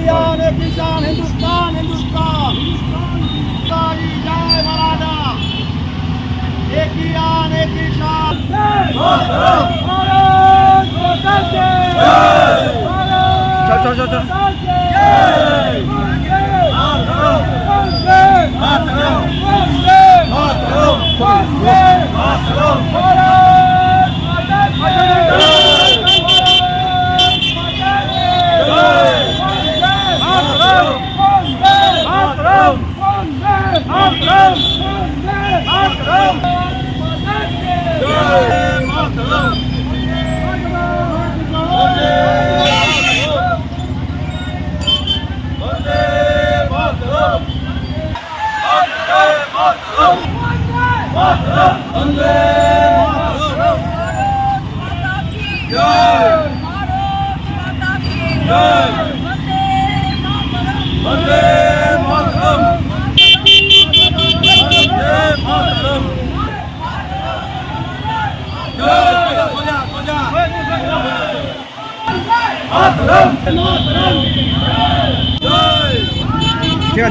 किसान है किसान हिंदुस्तान हिंदुस्तान जय मराठा एक किसान है किसान Bharat Bharat Jai Mataram! Jai Mataram!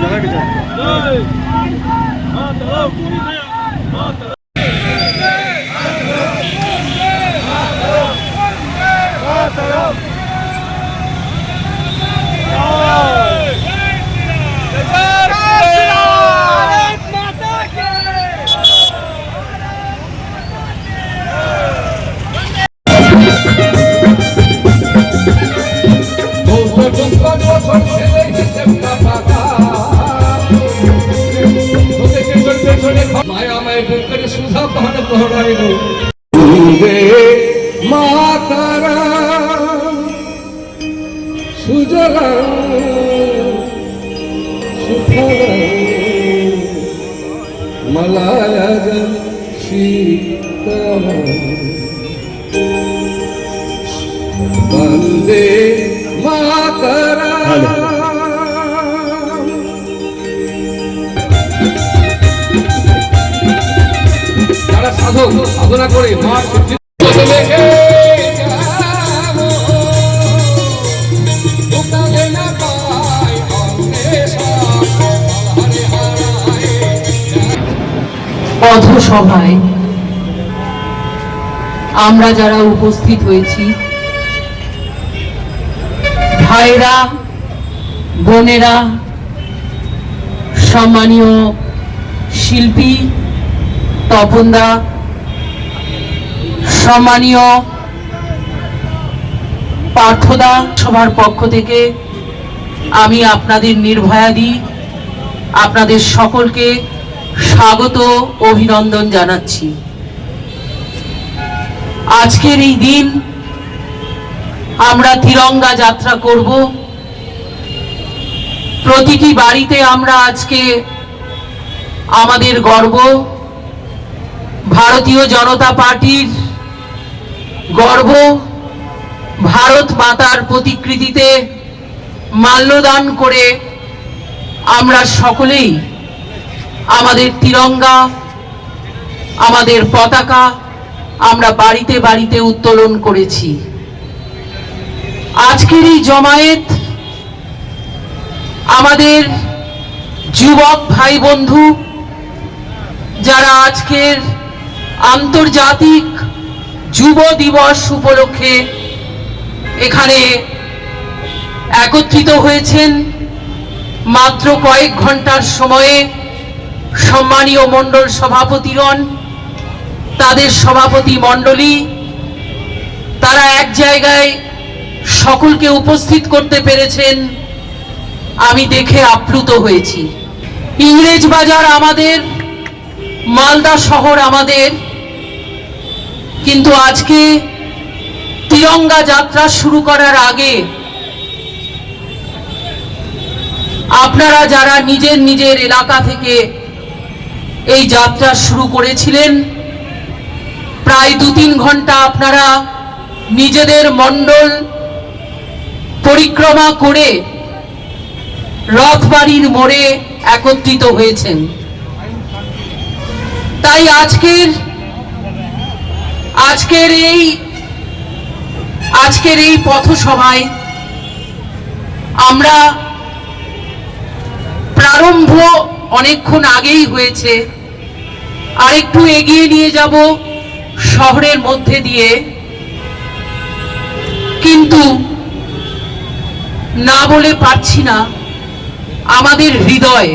দাদা কিছু সুজলা সুফলা মলায়জ সীতারাম বন্দে মাতারা যারা সাধক সাধনা করে মা পথসভায় আমরা যারা উপস্থিত হয়েছি, ভাইরা, বোনেরা, সম্মানীয় শিল্পী, তপনদা, সম্মানীয় পার্থদা সবার পক্ষ থেকে আমি আপনাদের নির্ভয়া দিই। আপনাদের সকলকে স্বাগত, অভিনন্দন জানাচ্ছি। আজকের এই দিন আমরা তিরঙ্গা যাত্রা করব। প্রতিটি বাড়িতে আমরা আজকে আমাদের গর্ব। ভারতীয় জনতা পার্টির গর্ব। ভারত মাতার প্রতিকৃতিতে মাল্যদান করে আমরা সকলেই আমাদের তিরঙ্গা, আমাদের পতাকা আমরা বাড়িতে বাড়িতে উত্তোলন করেছি। আজকের এই জমায়েত আমাদের যুবক ভাই বন্ধু যারা আজকের আন্তর্জাতিক যুব দিবস উপলক্ষে এখানে একত্রিত হয়েছেন, মাত্র কয়েক ঘণ্টার সময়ে সম্মানীয় মণ্ডল সভাপতিগণ, তাদের সভাপতি মণ্ডলী, তারা এক জায়গায় সকলকে উপস্থিত করতে পেরেছেন, আমি দেখে আপ্লুত হয়েছি। ইংরেজ বাজার আমাদের, মালদা শহর আমাদের, কিন্তু আজকে তিরঙ্গা যাত্রা শুরু করার আগে আপনারা যারা নিজের নিজের এলাকা থেকে এই যাত্রা শুরু করেছিলেন। প্রায় দু তিন ঘণ্টা আপনারা নিজেদের মণ্ডল পরিক্রমা করে রথবাড়ির মোড়ে একত্রিত হয়েছেন। তাই আজকের আজকের এই আজকের এই পথসভায় আমরা আরম্ভ অনেকক্ষণ আগেই হয়েছে। আর একটু এগিয়ে নিয়ে যাব শহরের মধ্যে দিয়ে। কিন্তু না বলে পারছি না আমাদের হৃদয়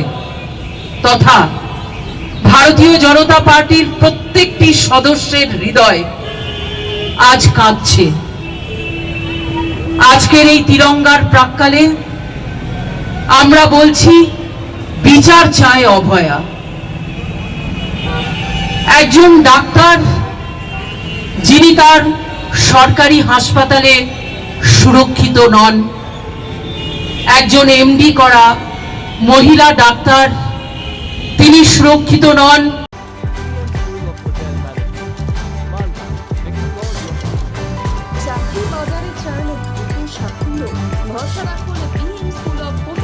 তথা ভারতীয় জনতা পার্টির প্রত্যেকটি সদস্যের হৃদয় আজ কাঁদছে আজকের এই তিরঙ্গার প্রাক্কালে আমরা বলছি বিচার চায় অভয়া। একজন ডাক্তার যিনি তার সরকারি হাসপাতালে সুরক্ষিত নন। একজন এমডি করা মহিলা ডাক্তার তিনি সুরক্ষিত নন। School of